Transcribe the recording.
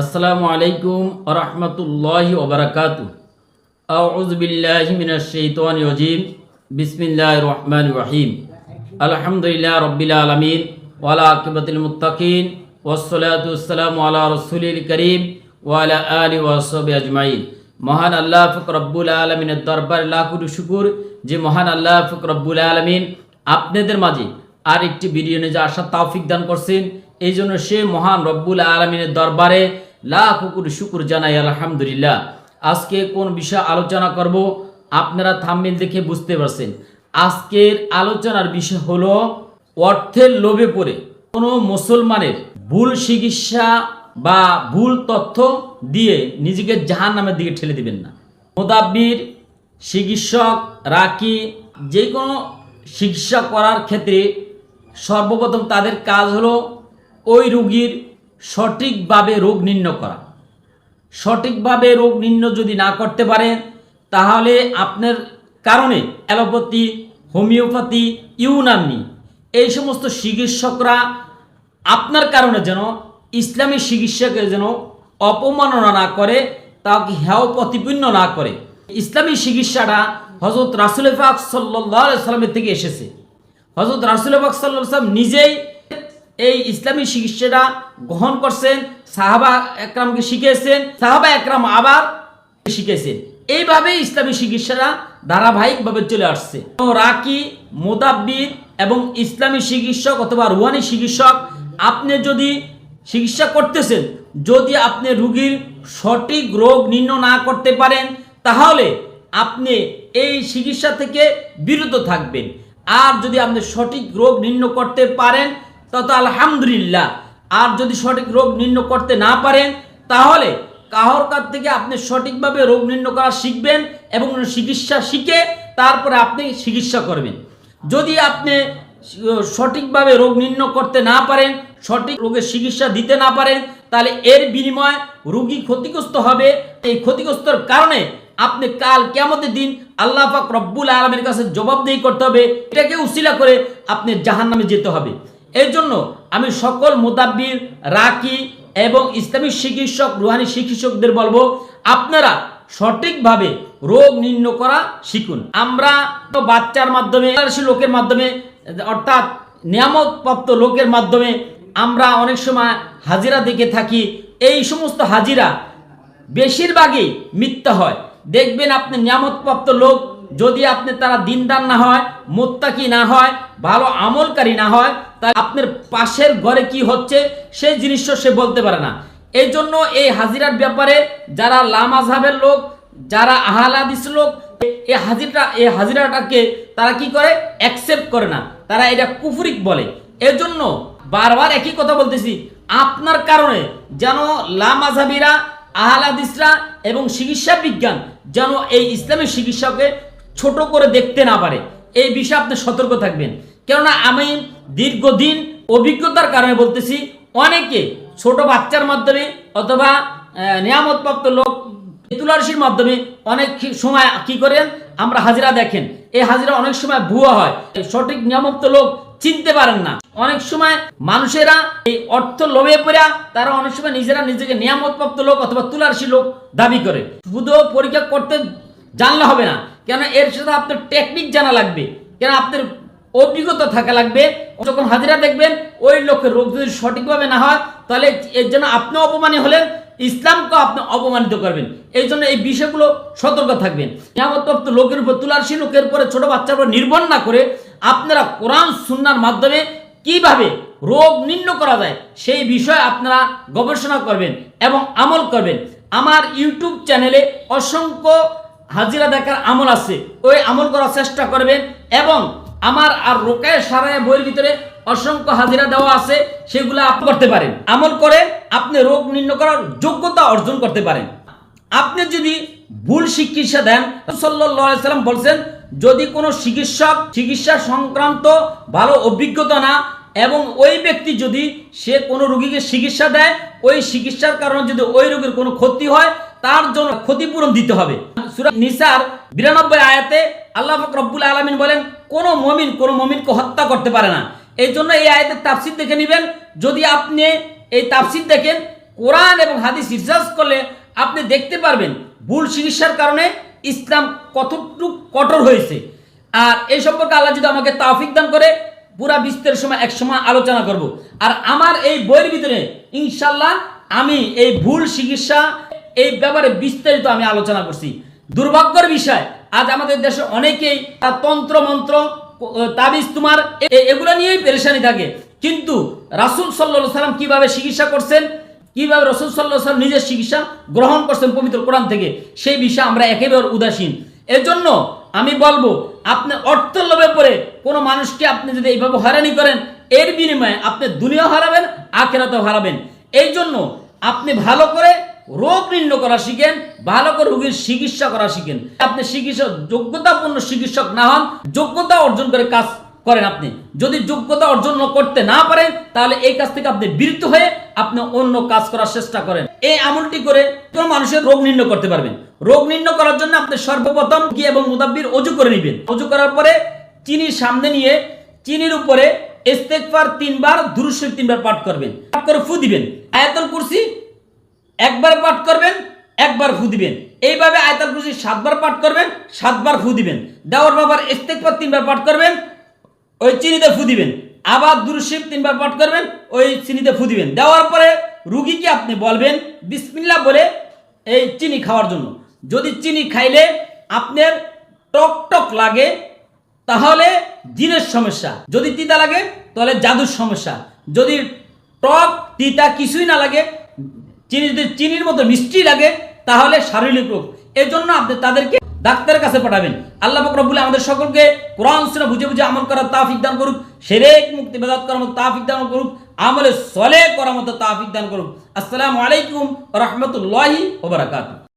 আসসালামু আলাইকুম রহমতুল্লাহ ওবরাকাত আউজবিল্লাহ মিনাশাইতানি বিসমিল্লাহ রহমান রহিম। আলহামদুলিল্লাহ রব্বিল আলমিন ওয়ালা আকিবাতুল মুত্তাকিন। ওয়াসসালাতু ওয়াসসালামু আলা রসুলিল করিম ওয়ালা আলি ওয়াসবি আজমাইন। মহান আল্লাহ ফক রব্বুল আলমিনের দরবার লাখুর শুকুর যে মহান আল্লাহ ফক রব্বুল আলমিন আপনাদের মাঝে আর একটি ভিডিও যে আসার তাওফিক দান করছেন। এই জন্য সে মহান রব্বুল আলমিনের দরবারে লাখ কুকুর শুকুর জানাই, আলহামদুলিল্লাহ। আজকে কোন বিষয় আলোচনা করব? আপনারা থাম্মিল দেখে বুঝতে পারছেন। আজকের আলোচনার বিষয় হলো অর্থের লোভে পড়ে কোনো মুসলমানের ভুল চিকিৎসা বা ভুল তথ্য দিয়ে নিজেকে জাহান নামের দিকে ঠেলে দিবেন না। মোদাব্বির, চিকিৎসক, রাকি, যে কোনো চিকিৎসা করার ক্ষেত্রে সর্বপ্রথম তাদের কাজ হলো ওই রুগীর সঠিকভাবে রোগ নির্ণয় করা। সঠিকভাবে রোগ নির্ণয় যদি না করতে পারেন তাহলে আপনার কারণে অ্যালোপ্যাথি, হোমিওপ্যাথি, ইউনানি, এই সমস্ত চিকিৎসকরা আপনার কারণে যেন, ইসলামী চিকিৎসাকে যেন অপমাননা না করে, তাকে হেয় প্রতিপন্ন না করে। ইসলামী চিকিৎসাটা হজরত রাসুল পাক সাল্লাহ সাল্লামের থেকে এসেছে। হজরত রাসুল পাক সাল্লাহ সাল্লাম নিজেই এই ইসলামী চিকিৎসাটা গ্রহণ করছেন, সাহাবা একরামকে শিখিয়েছেন, সাহাবা একরাম আবার শিখেছেন এইভাবে ইসলামী চিকিৎসাটা ধারাবাহিকভাবে চলে আসছে। রাকি, মোদাব্বির এবং ইসলামী চিকিৎসক অথবা রুহানি চিকিৎসক আপনি যদি চিকিৎসা করতেছেন, যদি আপনি রুগীর সঠিক রোগ নির্ণয় না করতে পারেন, তাহলে আপনি এই চিকিৎসা থেকে বিরত থাকবেন। আর যদি আপনি সঠিক রোগ নির্ণয় করতে পারেন তত আলহামদুলিল্লাহ। আর যদি সঠিক রোগ নির্ণয় করতে না পারেন, তাহলে কাহর কাছ থেকে আপনি সঠিকভাবে রোগ নির্ণয় করা শিখবেন এবং চিকিৎসা শিখে তারপরে আপনি চিকিৎসা করবেন। যদি আপনি সঠিকভাবে রোগ নির্ণয় করতে না পারেন, সঠিক রোগের চিকিৎসা দিতে না পারেন, তাহলে এর বিনিময়ে রুগী ক্ষতিগ্রস্ত হবে। এই ক্ষতিগ্রস্তর কারণে আপনি কাল কেমতের দিন আল্লাহ পাক রব্বুল আলমের কাছে জবাবদেহি করতে হবে। এটাকে উসিলা করে আপনি জাহান নামে যেতে হবে। এর জন্য আমি সকল মোতাব্বির রাকি এবং ইসলামী চিকিৎসক, রুহানি চিকিৎসকদের বলব, আপনারা সঠিকভাবে রোগ নির্ণয় করা শিখুন। আমরা তো বাচ্চার মাধ্যমে লোকের মাধ্যমে, অর্থাৎ নিয়ামতপ্রাপ্ত লোকের মাধ্যমে আমরা অনেক সময় হাজিরা দেখে থাকি। এই সমস্ত হাজিরা বেশিরভাগই মিথ্যা হয়। দেখবেন আপনি নিয়ামতপ্রাপ্ত লোক, যদি আপনি তারা দিনদার না হয়, মোত্তাকি না হয়, ভালো আমলকারী না হয় তাহলে আপনার পাশের ঘরে কি হচ্ছে, সেই জিনিসটা সে বলতে পারে না। এই জন্য এই হাজিরার ব্যাপারে যারা লামাজহাবের লোক, যারা আহলাদিস লোক, এই হাজিরটা এই হাজিরাটাকে তারা কি করে? অ্যাকসেপ্ট করে না। তারা এটা কুফরিক বলে। এজন্য বারবার একই কথা বলতেছি, আপনার কারণে যেন লামাজহাবিরা আহলাদিসরা এবং চিকিৎসা বিজ্ঞান যেন এই ইসলামের চিকিৎসাকে ছোট করে দেখতে না পারে। এই বিষয়ে আপনি সতর্ক থাকবেন। কেননা আমি দীর্ঘদিন অভিজ্ঞতার কারণে বলতেছি, অনেকে ছোট বাচ্চার মাধ্যমে অথবা নিয়ামতপ্রাপ্ত লোক তুলারসির মাধ্যমে অনেক সময় কি করেন? আমরা হাজিরা দেখেন। এই হাজিরা অনেক সময় ভুয়া হয়। সঠিক নিয়ামত লোক চিনতে পারেন না। অনেক সময় মানুষেরা এই অর্থ লোভে পড়া, তারা অনেক সময় নিজেরা নিজেকে নিয়ামতপ্রাপ্ত লোক অথবা তুলারসি লোক দাবি করে। শুধু পরীক্ষা করতে জানলে হবে না। কেন এর সাথে আপনার টেকনিক জানা লাগবে। কেন আপনার অভিজ্ঞতা থাকা লাগবে। যখন হাজিরা দেখবেন, ওই লোকের রোগ যদি সঠিকভাবে না হয়, তাহলে এর জন্য আপনি অপমানী হলেন ইসলামকে আপনি অপমানিত করবেন। এই জন্য এই বিষয়গুলো সতর্ক থাকবেন। নিয়ামতপ্রাপ্ত লোকের উপর তুলারসী লোকের উপরে ছোট বাচ্চার উপর নির্ভর না করে আপনারা কোরআন, সুন্নার মাধ্যমে কীভাবে রোগ নির্ণয় করা যায়, সেই বিষয়ে আপনারা গবেষণা করবেন এবং আমল করবেন। আমার ইউটিউব চ্যানেলে অসংখ্য হাজিরা দেখার আমল আছে। ওই আমল করার চেষ্টা করবেন এবং আমার আর রোকায় সারায় বইয়ের ভিতরে অসংখ্য হাজিরা দেওয়া আছে, সেগুলো আপনি করতে পারেন। আমল করে আপনি রোগ নির্ণয় করার যোগ্যতা অর্জন করতে পারেন। আপনি যদি ভুল চিকিৎসা দেন সাল্লাম বলছেন, যদি কোনো চিকিৎসক চিকিৎসা সংক্রান্ত ভালো অভিজ্ঞতা না এবং ওই ব্যক্তি যদি সে কোনো রোগীকে চিকিৎসা দেয়, ওই চিকিৎসার কারণে যদি ওই রোগীর কোনো ক্ষতি হয়, তার জন্য ক্ষতিপূরণ দিতে হবে। সূরা নিসার বিরানব্বই আয়াতে আল্লাহ রব্বুল আলমিন বলেন, কোনো মমিন কোনো মমিনকে হত্যা করতে পারে না। এই জন্য এই আয়াতের তাফসির দেখে নেবেন, যদি আপনি এই তাফসির দেখেন, কোরআন এবং হাদিস রিসার্চ করলে আপনি দেখতে পারবেন ভুল চিকিৎসার কারণে ইসলাম কতটুকু কঠোর হয়েছে। আর এই সম্পর্কে আল্লাহ যদি আমাকে তাওফিক দান করে, পুরা বিস্তারের সময় এক সময় আলোচনা করব। আর আমার এই বইয়ের ভিতরে ইনশাল্লাহ আমি এই ভুল চিকিৎসা এই ব্যাপারে বিস্তারিত আমি আলোচনা করছি। দুর্ভাগ্যের বিষয়, আজ আমাদের দেশে অনেকেই তার তন্ত্র, মন্ত্র তাবিজ তোমার এগুলো নিয়েই পেরেশানি থাকে। কিন্তু রাসুল সাল্লাহ সাল্লাম কীভাবে চিকিৎসা করছেন? কীভাবে রসুল সাল্লাহ সাল্লাম নিজের চিকিৎসা গ্রহণ করছেন পবিত্র কোরআন থেকে? সেই বিষয়ে আমরা একেবারে উদাসীন। এজন্য আমি বলব, আপনি অর্থ লোভে পড়ে কোনো মানুষকে আপনি যদি এইভাবে হয়রানি করেন, এর বিনিময়ে আপনি দুনিয়া হারাবেন, আখেরাতেও হারাবেন। এই জন্য আপনি ভালো করে রোগ নির্ণয় করা শিখেন, ভালো করে রোগীর চিকিৎসা করা শিখেন। আপনি চিকিৎসক, যোগ্যতাপূর্ণ চিকিৎসক না হন, যোগ্যতা অর্জন করে কাজ করেন আপনি। যদি যোগ্যতা অর্জন করতে না পারেন, তাহলে এই কাজ থেকে আপনি বিরত হয়ে আপনি অন্য কাজ করার চেষ্টা করেন। এই আমলটি করে কোনো মানুষের রোগ নির্ণয় করতে পারবেন। রোগ নির্ণয় করার জন্য আপনি সর্বপ্রথম কি এবং মুদাব্বির অজু করে নেবেন। অজু করার পরে চিনির সামনে নিয়ে, চিনির উপরে ইস্তেগফার তিনবার দুরুশ্বর তিনবার পাঠ করবেন। পাঠ করে ফু দিবেন। আয়াতুল কুরসি একবার পাঠ করবেন, একবার ফু দিবেন। এইভাবে আয়তাল কুরসি সাতবার পাঠ করবেন, সাতবার ফু দিবেন। দেওয়ার বাবার ইস্তেগফার তিনবার পাঠ করবেন, ওই চিনিতে ফু দিবেন। আবার দুরুশিব তিনবার পাঠ করবেন, ওই চিনিতে ফু দিবেন। দেওয়ার পরে রুগীকে আপনি বলবেন, বিসমিল্লাহ বলে এই চিনি খাওয়ার জন্য। যদি চিনি খাইলে আপনার টক টক লাগে, তাহলে জিনের সমস্যা। যদি তিতা লাগে, তাহলে জাদুর সমস্যা। যদি টক, তিতা কিছুই না লাগে চিনি যদি চিনির মতো মিষ্টি লাগে, তাহলে শারীরিক রোগ। এই জন্য আপনি তাদেরকে ডাক্তারের কাছে পাঠাবেন। আল্লাহ বকরবুল আমাদের সকলকে কোরআন সিনা বুঝে বুঝে আমল করার তাফিক দান করুক, সেরেক মুক্তি বেদাত করার মতো তাফিক দান করুক, আমলে সলে করার মতো তাফিক দান করুক। আসসালামু আলাইকুম রহমতুল্লাহি ওবরাকাতুহ